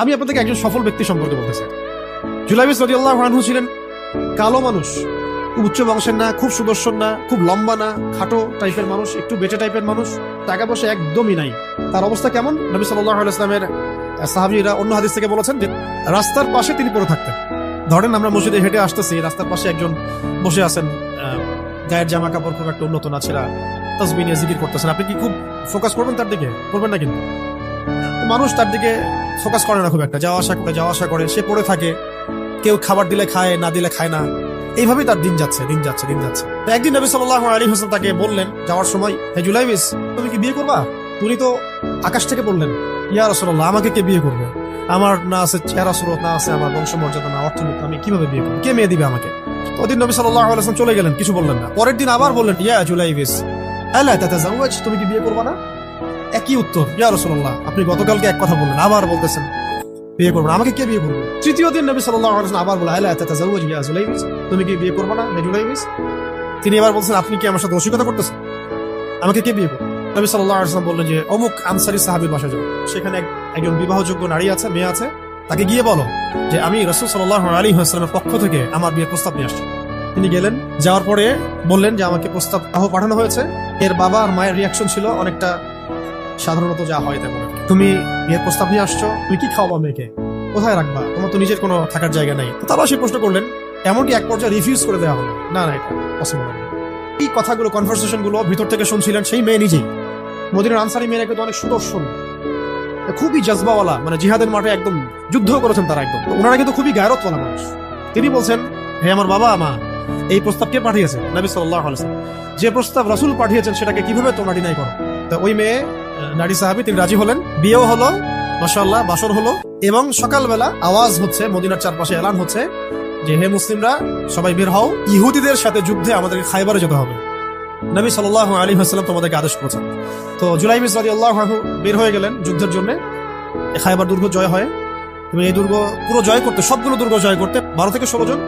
আমি আপনাদেরকে একজন সফল ব্যক্তি সম্পর্কে বলতেছি জুলাইবিস রদিয়াল্লাহ আনহু ছিলেন কালো মানুষ, খুব উচ্চ বংশের না, খুব সুদর্শন না, খুব লম্বা না, খাটো টাইপের মানুষ, একটু বেটে টাইপের মানুষ, টাকা পয়সা একদমই নাই। তার অবস্থা কেমন? নবী সাল্লাহ ইসলামের সাহাবিরা অন্য হাদিস থেকে বলেছেন যে, রাস্তার পাশে তিনি পড়ে থাকতেন। ধরেন আমরা মসজিদে হেঁটে আসতেছি, রাস্তার পাশে একজন বসে আছেন গায়ের জামা কাপড় খুব একটা উন্নত না, ছেঁড়া, তসবি নিয়ে জিকির করতেছেন। আপনি কি খুব ফোকাস করবেন তার দিকে? করবেন না কিন্তু। মানুষ তার দিকে ফোকাস করে না খুব একটা। যাওয়া আসা করে যাওয়া আসা করে, সে পড়ে থাকে। কেউ খাবার দিলে খায়, না দিলে খায় না। এইভাবেই তার দিন যাচ্ছে দিন যাচ্ছে দিন যাচ্ছে। একদিন নবী সাল্লাহ আলী হোসেন তাকে বললেন, যাওয়ার সময়, হে জুলাইবিস তুমি কি বিয়ে করবা? তুমি তো আকাশ থেকে বললেন ইয়া রসল্লাহ আমাকে কে বিয়ে করবে? আমার না আছে চেহারা সুরত, না আছে আমার বংশমর্যাদা না অর্থনীতি, আমি কীভাবে বিয়ে করব? কে মেয়ে দিবে আমাকে? তো ওদিন নবী সাল্লাহ আলাইসলাম চলে গেলেন, কিছু বললেন না। পরের দিন আবার বললেন, ইয়া জুলাইবিস আল্লাহ তাতে তুমি কি বিয়ে করবা না? একই উত্তর। ইয়া রসল্লাহ আপনি গতকালকে এক কথা বললেন, আবার বলতেছেন। বিয়ে করব আমাকে কে বিয়ে করবে? তৃতীয় দিন নবী সাল্লাহ আবার বলে আল্লাহ তাতে জাউয়াজ ইয়া জুলাইবিস তুমি কি বিয়ে করবা না জুলাইবিস তিনি এবার বলছেন, আপনি কি আমার সাথে রসিকতা করতেছেন? আমাকে কে বিয়ে করবে? নবী সাল্লাহ আলাইসলাম বললেন যে, অমুক আনসারি সাহাবির বাসা যাও। সেখানে এক- একজন বিবাহযোগ্য নারী আছে, মেয়ে আছে, তাকে গিয়ে বলো যে, আমি রসুল সাল্লাহ আলী হাসলামের পক্ষ থেকে আমার বিয়ের প্রস্তাব নিয়ে আসছি। তিনি গেলেন, যাওয়ার পরে বললেন যে, আমাকে প্রস্তাব আহ পাঠানো হয়েছে। এর বাবা আর মায়ের রিয়াকশন ছিল অনেকটা সাধারণত যা হয় তেমন তুমি বিয়ের প্রস্তাব নিয়ে আসছো, তুমি কি খাওয়াবা মেয়েকে? কোথায় রাখবা? তোমার তো নিজের কোনো থাকার জায়গা নাই। তারাও সেই প্রশ্ন করলেন, এমনকি এক পর্যায়ে রিফিউজ করে দেওয়া হলো। না না, এটা এই কথাগুলো কনভারসেশনগুলো ভিতর থেকে শুনছিলেন সেই মেয়ে নিজেই। মদিনার আনসারি মেয়েরা কিন্তু অনেক সুদর্শন। খুবই জজবাওয়ালা মানে জিহাদের মাঠে একদম যুদ্ধ করেছেন তারা একদম। ওনারা কিন্তু খুবই গায়রতওয়ালা মানুষ। তিনি বলছেন, হে আমার বাবা, মা, এই প্রস্তাব কে পাঠিয়েছে? নবী সাল্লাহ যে প্রস্তাব রাসূল পাঠিয়েছেন, সেটাকে কীভাবে তোমরা ডিনাই করো? তো ওই মেয়ে নারী সাহাবি, তিনি রাজি হলেন। বিয়েও হলো মাশাল্লাহ বাসর হলো। এবং সকালবেলা আওয়াজ হচ্ছে, মদিনার চারপাশে এলান হচ্ছে যে, হে মুসলিমরা, সবাই বের হও। ইহুদিদের সাথে যুদ্ধে আমাদেরকে খাইবারে যেতে হবে। নবী সাল্লাহ আলী হাসলাম তোমাদেরকে আদেশ করেছেন। তো জুলাই রাজি আল্লাহ বের হয়ে গেলেন যুদ্ধের জন্য। খাইবার দুর্গ জয় হয়। এবং এই দুর্গ পুরো জয় করতে, সবগুলো দুর্গ জয় করতে বারো থেকে ষোলো জন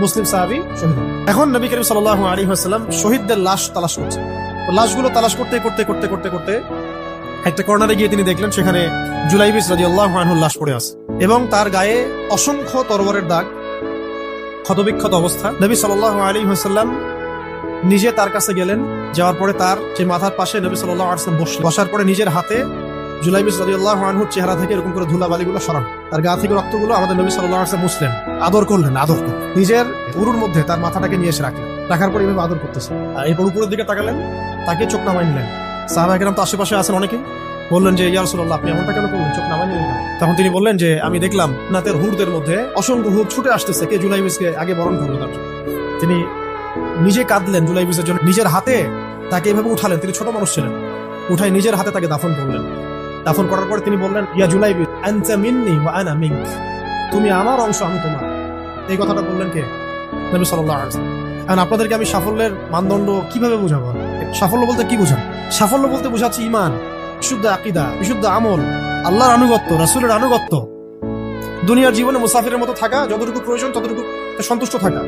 মুসলিম সাহাবি শহীদ এখন নবী করিম সাল্লাহ আলী হাসলাম শহীদদের লাশ তালাশ করছে লাশগুলো তালাশ করতে করতে করতে করতে করতে একটা কর্নারে গিয়ে তিনি দেখলেন, সেখানে জুলাইবিস রাজি আল্লাহ লাশ পড়ে আছে এবং তার গায়ে অসংখ্য তরবারের দাগ, ক্ষতবিক্ষত অবস্থা। নবী সাল্লাহ আলী হাসাল্লাম নিজে তার কাছে গেলেন, যাওয়ার পরে তার যে মাথার পাশে নবী সাল্লাহ আসলাম বসলেন। বসার পরে নিজের হাতে জুলাইবিস আল্লাহ আনহুর চেহারা থেকে এরকম করে ধুলা বালিগুলো সরান। তার গা থেকে রক্তগুলো আমাদের নবী সাল্লাহ আসলাম মুসলেন আদর করলেন আদর করলেন। নিজের উরুর মধ্যে তার মাথাটাকে নিয়ে এসে রাখলেন। রাখার পরে এভাবে আদর করতেছে। এরপর উপরের দিকে তাকালেন তাকে চোখ নামাই নিলেন। সাহাবা তো আশেপাশে আছেন অনেকে। বললেন যে, ইয়া রাসূলুল্লাহ, আপনি এমনটা কেন করলেন? চোখ নামাই তখন তিনি বললেন যে, আমি দেখলাম নাতের হুরদের মধ্যে অসংখ্য হুর ছুটে আসতেছে। কে জুলাইবিসকে আগে বরণ করবে তার তিনি নিজে কাঁদলেন জুলাইবিসের জন্য। নিজের হাতে তাকে এভাবে উঠালেন। তিনি ছোট মানুষ ছিলেন। উঠাই নিজের হাতে তাকে দাফন করলেন। দাফন করার পরে তিনি বললেন, ইয়া জুলাইবিস আনতা মিন্নি ওয়া আনা মিনক তুমি আমার অংশ, আমি তোমার। এই কথাটা বললেন কে? নবী সাল্লাল্লাহু আলাইহি ওয়াসাল্লাম। আপনাদেরকে আমি সাফল্যের মানদণ্ড কীভাবে বোঝাবো? সাফল্য বলতে কি বোঝান সাফল্য বলতে বোঝাচ্ছি ইমান বিশুদ্ধ আকিদা, বিশুদ্ধ আমল, আল্লাহর আনুগত্য, রাসূলের আনুগত্য। দুনিয়ার জীবনে মুসাফিরের মতো থাকা, যতটুকু প্রয়োজন, ততটুকু সন্তুষ্ট থাকা।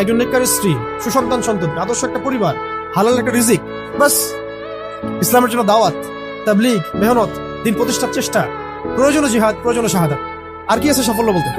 একজন নেককার স্ত্রী, সুসন্তান সন্তান আদর্শ একটা পরিবার, হালাল একটা রিজিক বাস ইসলামের জন্য দাওয়াত, তাবলিগ, মেহনত, দিন প্রতিষ্ঠার চেষ্টা প্রয়োজনীয় জিহাদ প্রয়োজনীয় শাহাদাত। আর কি আছে সাফল্য বলতে?